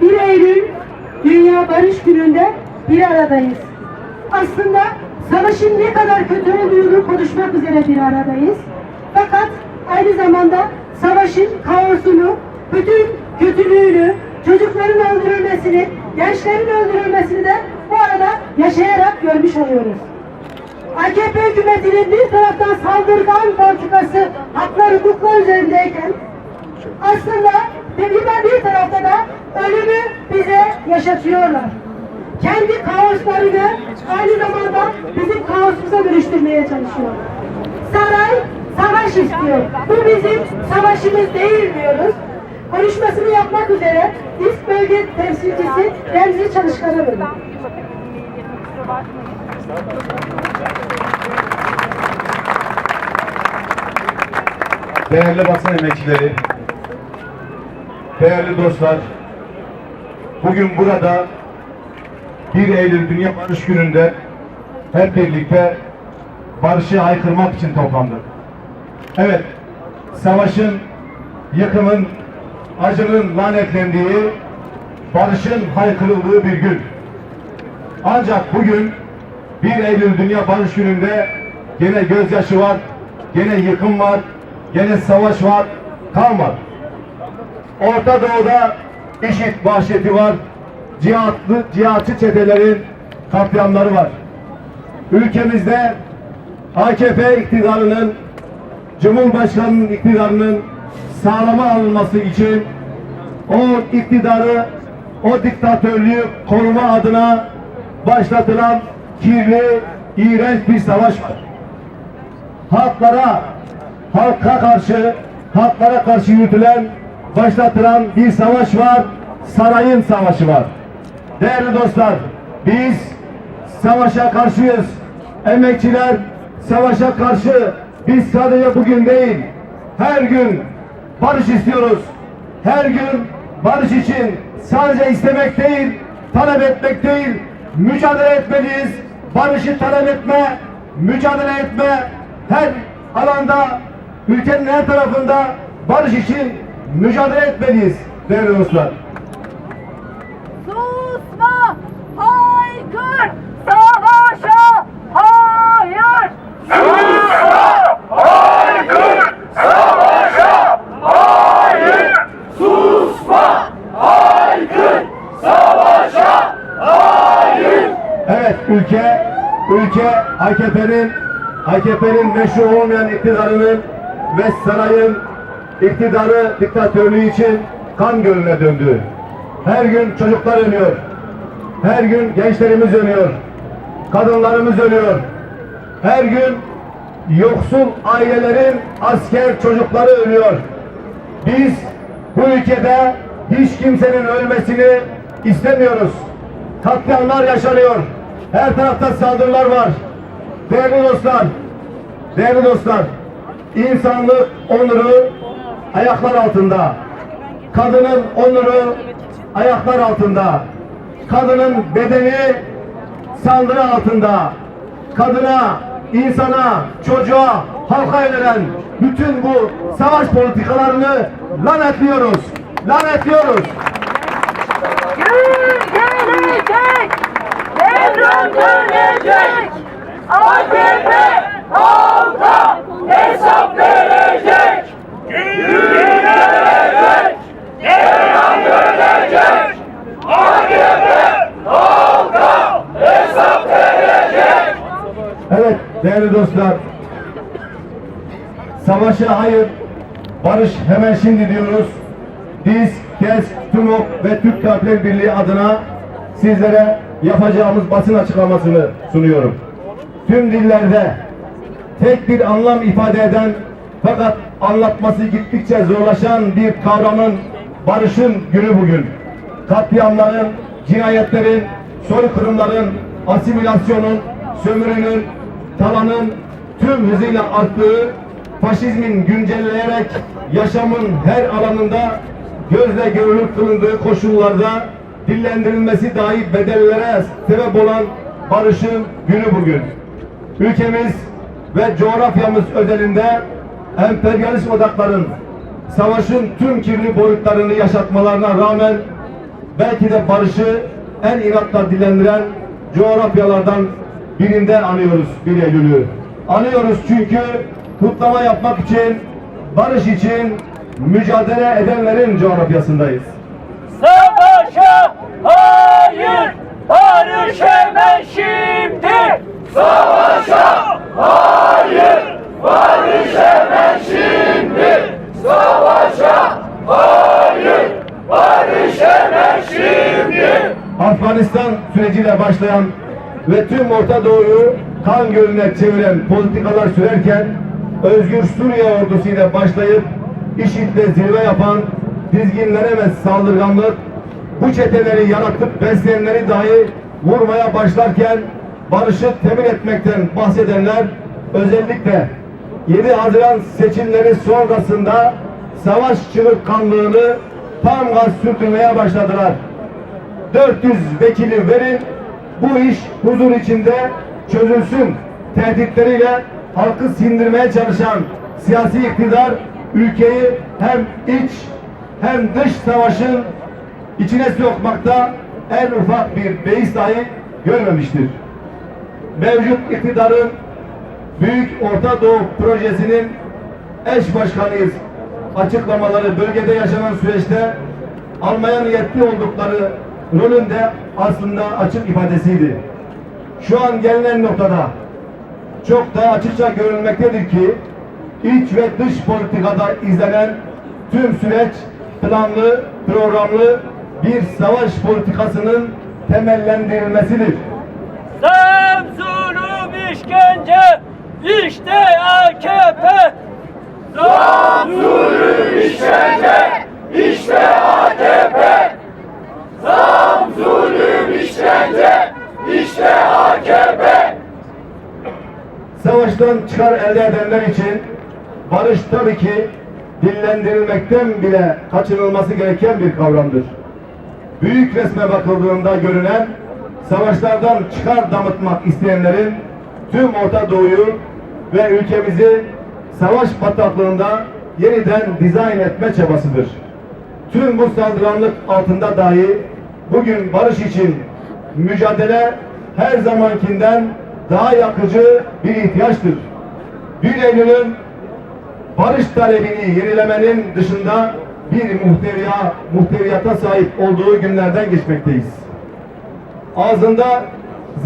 1 Eylül Dünya Barış Günü'nde bir aradayız. Aslında savaşın ne kadar kötü olduğunu konuşmak üzere bir aradayız. Fakat aynı zamanda savaşın kaosunu, bütün kötülüğünü, çocukların öldürülmesini, gençlerin öldürülmesini de bu arada yaşayarak görmüş oluyoruz. AKP hükümetinin bir taraftan saldırgan politikası haklar hukuklar üzerindeyken aslında bir, bir tarafta da ölümü bize yaşatıyorlar. Kendi kaoslarını aynı zamanda bizim kaosumuza dönüştürmeye çalışıyorlar. Saray savaş istiyor. Bu bizim savaşımız değil diyoruz. Konuşmasını yapmak üzere İSK Bölge Temsilcisi Remzi Çalışkan'a veriyorum. Değerli basın emekçileri, değerli dostlar, bugün burada 1 Eylül Dünya Barış Günü'nde hep birlikte barışı haykırmak için toplandık. Evet, savaşın, yıkımın, acının lanetlendiği, barışın haykırıldığı bir gün. Ancak bugün 1 Eylül Dünya Barış Günü'nde gene gözyaşı var, gene yıkım var, gene savaş var, kalmadı. Orta Doğu'da IŞİD vahşeti var, cihatlı, cihatçı çetelerin katliamları var. Ülkemizde AKP iktidarının, Cumhurbaşkanı'nın iktidarının sağlama alınması için o iktidarı, o diktatörlüğü koruma adına başlatılan kirli, iğrenç bir savaş var. Halklara, halka karşı, halklara karşı yürütülen, başlatılan bir savaş var. Sarayın savaşı var. Değerli dostlar, biz savaşa karşıyız. Emekçiler savaşa karşı biz sadece bugün değil, her gün barış istiyoruz. Her gün barış için sadece istemek değil, talep etmek değil, mücadele etmeliyiz. Barışı talep etme, mücadele etme, her alanda, ülkenin her tarafında barış için mücadele etmeliyiz değerli dostlar. Susma! Haykır! Savaşa! Hayır! Evet ülke ülke AKP'nin AKP'nin meşru olmayan iktidarının ve sarayın iktidarı diktatörlüğü için kan gölüne döndü. Her gün çocuklar ölüyor. Her gün gençlerimiz ölüyor. Kadınlarımız ölüyor. Her gün yoksul ailelerin asker çocukları ölüyor. Biz bu ülkede hiç kimsenin ölmesini istemiyoruz. Katliamlar yaşanıyor. Her tarafta saldırılar var. Değerli dostlar, değerli dostlar, insanlık onuru ayaklar altında. Kadının onuru ayaklar altında. Kadının bedeni saldırı altında. Kadına, insana, çocuğa, halka yönelen bütün bu savaş politikalarını lanetliyoruz. Lanetliyoruz. Gün gelecek! Devran dönecek! AKP halka hesap verecek! Gün gelecek! Devran dönecek! AKP halka hesap verecek! Evet değerli dostlar. Savaşa hayır, barış hemen şimdi diyoruz. Biz KES, TÜMOK ve Türk Tabipler Birliği adına sizlere yapacağımız basın açıklamasını sunuyorum. Tüm dillerde tek bir anlam ifade eden fakat anlatması gittikçe zorlaşan bir kavramın barışın günü bugün. Katliamların, cinayetlerin, soykırımların, asimilasyonun, sömürünün, talanın tüm hızıyla arttığı, faşizmin güncelleyerek yaşamın her alanında gözle görülür kılındığı koşullarda dillendirilmesi dahi bedellere sebep olan barışın günü bugün. Ülkemiz ve coğrafyamız özelinde emperyalist odakların savaşın tüm kirli boyutlarını yaşatmalarına rağmen belki de barışı en inatla dilendiren coğrafyalardan birinde anıyoruz 1 Eylül'ü. Anıyoruz çünkü kutlama yapmak için, barış için mücadele edenlerin coğrafyasındayız. Savaşa hayır, barış hemen şimdi. Savaşa hayır, barış hemen şimdi. Savaşa hayır, barış hemen şimdi. Afganistan süreciyle başlayan ve tüm Orta Doğu'yu kan gölüne çeviren politikalar sürerken Özgür Suriye ordusu ile başlayıp IŞİD'le zirve yapan dizginlenemez saldırganlık bu çeteleri yaratıp besleyenleri dahi vurmaya başlarken barışı temin etmekten bahsedenler özellikle 7 Haziran seçimleri sonrasında savaş çığırtkanlığını tam gaz sürdürmeye başladılar. 400 vekili verin, bu iş huzur içinde çözülsün tehditleriyle halkı sindirmeye çalışan siyasi iktidar ülkeyi hem iç hem dış savaşın içine sokmakta en ufak bir beis dahi görmemiştir. Mevcut iktidarın Büyük Orta Doğu Projesi'nin eş başkanıyız açıklamaları bölgede yaşanan süreçte almaya niyetli oldukları rolün de aslında açık ifadesiydi. Şu an gelinen noktada çok da açıkça görülmektedir ki iç ve dış politikada izlenen tüm süreç planlı, programlı bir savaş politikasının temellendirilmesidir. Zulüm işkence, işte AKP. Zulüm işkence, işte AKP. Sen zulüm işkence, işte AKP. Savaştan çıkar elde edenler için barış tabii ki dillendirilmekten bile kaçınılması gereken bir kavramdır. Büyük resme bakıldığında görünen savaşlardan çıkar damıtmak isteyenlerin tüm Orta Doğu'yu ve ülkemizi savaş bataklığında yeniden dizayn etme çabasıdır. Tüm bu saldıranlık altında dahi bugün barış için mücadele her zamankinden daha yakıcı bir ihtiyaçtır. 1 Eylül'ün barış talebini yenilemenin dışında bir muhteviya, muhteviyata sahip olduğu günlerden geçmekteyiz. Ağzında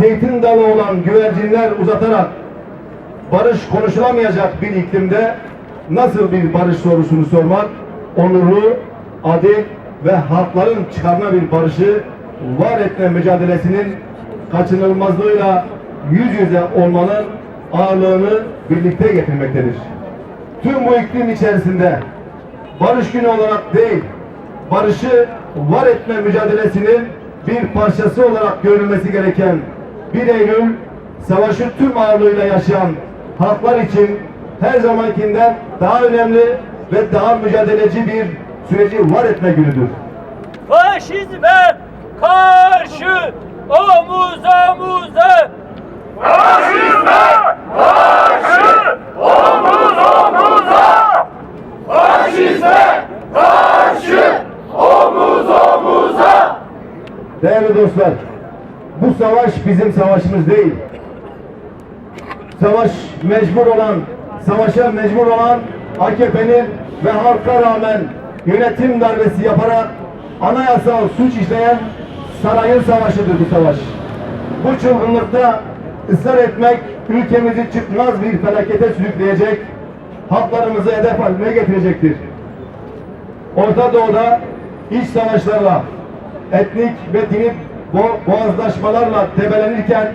zeytin dalı olan güvercinler uzatarak barış konuşulamayacak bir iklimde nasıl bir barış sorusunu sormak, onurlu, adil ve halkların çıkarma bir barışı var etme mücadelesinin kaçınılmazlığıyla yüz yüze olmanın ağırlığını birlikte getirmektedir. Tüm bu iklim içerisinde barış günü olarak değil, barışı var etme mücadelesinin bir parçası olarak görülmesi gereken 1 Eylül savaşı tüm ağırlığıyla yaşayan halklar için her zamankinden daha önemli ve daha mücadeleci bir süreci var etme günüdür. Faşizme karşı omuz omuza. Faşizme karşı omuz omuza. Faşizme karşı omuz omuza. Değerli dostlar, bu savaş bizim savaşımız değil. Savaş mecbur olan, savaşa mecbur olan AKP'nin ve halka rağmen yönetim darbesi yaparak anayasal suç işleyen sarayın savaşıdır bu savaş. Bu çılgınlıkta ısrar etmek ülkemizi çıkmaz bir felakete sürükleyecek, halklarımızı hedef haline getirecektir. Orta Doğu'da iç savaşlarla, etnik ve dini bo- boğazlaşmalarla debelenirken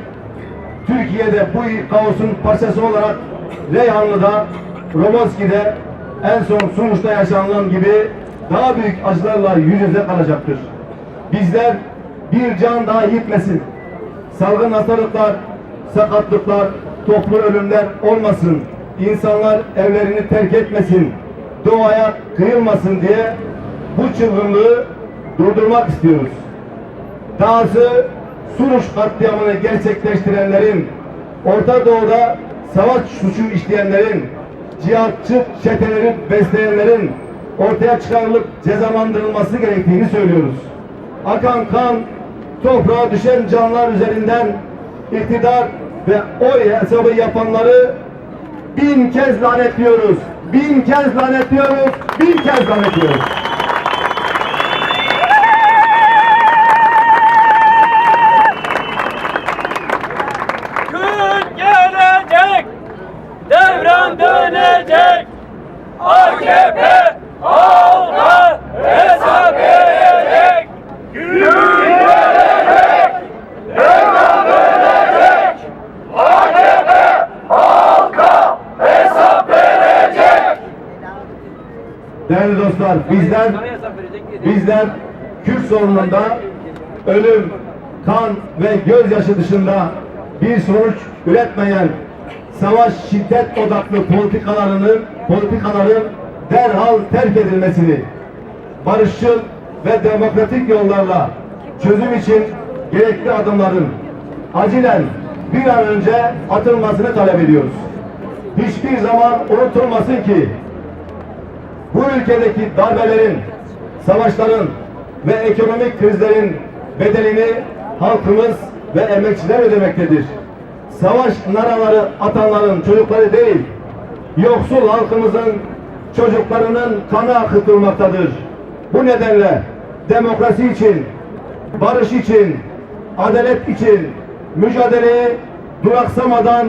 Türkiye'de bu kaosun parçası olarak Reyhanlı'da, Romoski'de en son Sunuç'ta yaşanılan gibi daha büyük acılarla yüz yüze kalacaktır. Bizler bir can daha gitmesin. Salgın hastalıklar, sakatlıklar, toplu ölümler olmasın. İnsanlar evlerini terk etmesin. Doğaya kıyılmasın diye bu çılgınlığı durdurmak istiyoruz. Dahası Suruç katliamını gerçekleştirenlerin, Orta Doğu'da savaş suçu işleyenlerin, cihatçı çeteleri besleyenlerin ortaya çıkarılıp cezalandırılması gerektiğini söylüyoruz. akan kan, toprağa düşen canlar üzerinden iktidar ve oy hesabı yapanları bin kez lanetliyoruz. Bin kez lanetliyoruz. Bin kez lanetliyoruz. Gün gelecek, devran dönecek. AKP halka hesap verecek. Gün gelecek, devran dönecek. AKP halka hesap verecek. Değerli dostlar bizler bizler Kürt sorununda ölüm, kan ve gözyaşı dışında bir sonuç üretmeyen savaş şiddet odaklı politikalarının politikaların derhal terk edilmesini barışçıl ve demokratik yollarla çözüm için gerekli adımların acilen bir an önce atılmasını talep ediyoruz. Hiçbir zaman unutulmasın ki bu ülkedeki darbelerin, savaşların ve ekonomik krizlerin bedelini halkımız ve emekçiler ödemektedir. Savaş naraları atanların çocukları değil, yoksul halkımızın çocuklarının kanı akıtılmaktadır. Bu nedenle demokrasi için, barış için, adalet için mücadeleyi duraksamadan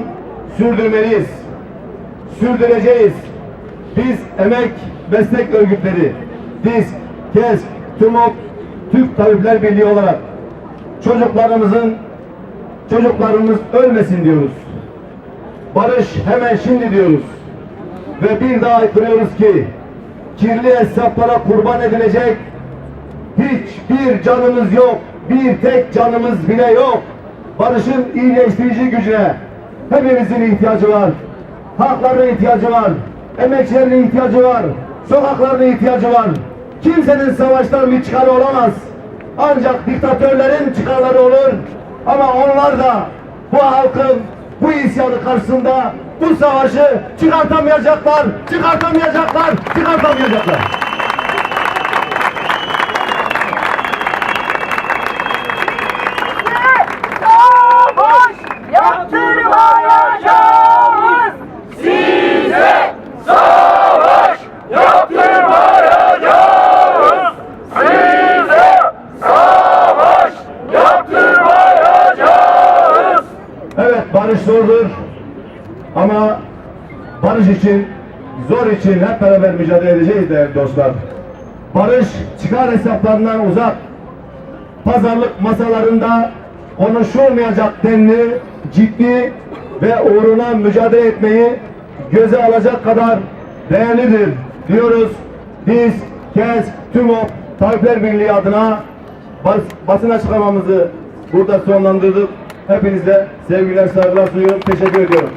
sürdürmeliyiz sürdüreceğiz. Biz emek meslek örgütleri, DİSK, KESK, TÜMOK, Türk Tabipler Birliği olarak çocuklarımızın çocuklarımız ölmesin diyoruz. Barış hemen şimdi diyoruz. Ve bir daha haykırıyoruz ki kirli hesaplara kurban edilecek hiçbir canımız yok. Bir tek canımız bile yok. Barışın iyileştirici gücüne hepimizin ihtiyacı var. Halkların ihtiyacı var. Emekçilerin ihtiyacı var. Sokakların ihtiyacı var. Kimsenin savaştan bir çıkarı olamaz. Ancak diktatörlerin çıkarları olur. Ama onlar da bu halkın bu isyanı karşısında bu savaşı çıkartamayacaklar, çıkartamayacaklar, çıkartamayacaklar. Savaş yaptırmayacağız. Size savaş yaptırmayacağız. Size savaş yaptırmayacağız. Evet barış zordur ama barış için, zor için hep beraber mücadele edeceğiz değerli dostlar. Barış çıkar hesaplarından uzak, pazarlık masalarında konuşulmayacak denli, ciddi ve uğruna mücadele etmeyi göze alacak kadar değerlidir diyoruz. Biz KES, TÜMOP, Tabipler Birliği adına bas, basın açıklamamızı burada sonlandırdık. Hepinize sevgiler, saygılar sunuyorum. Teşekkür ediyorum.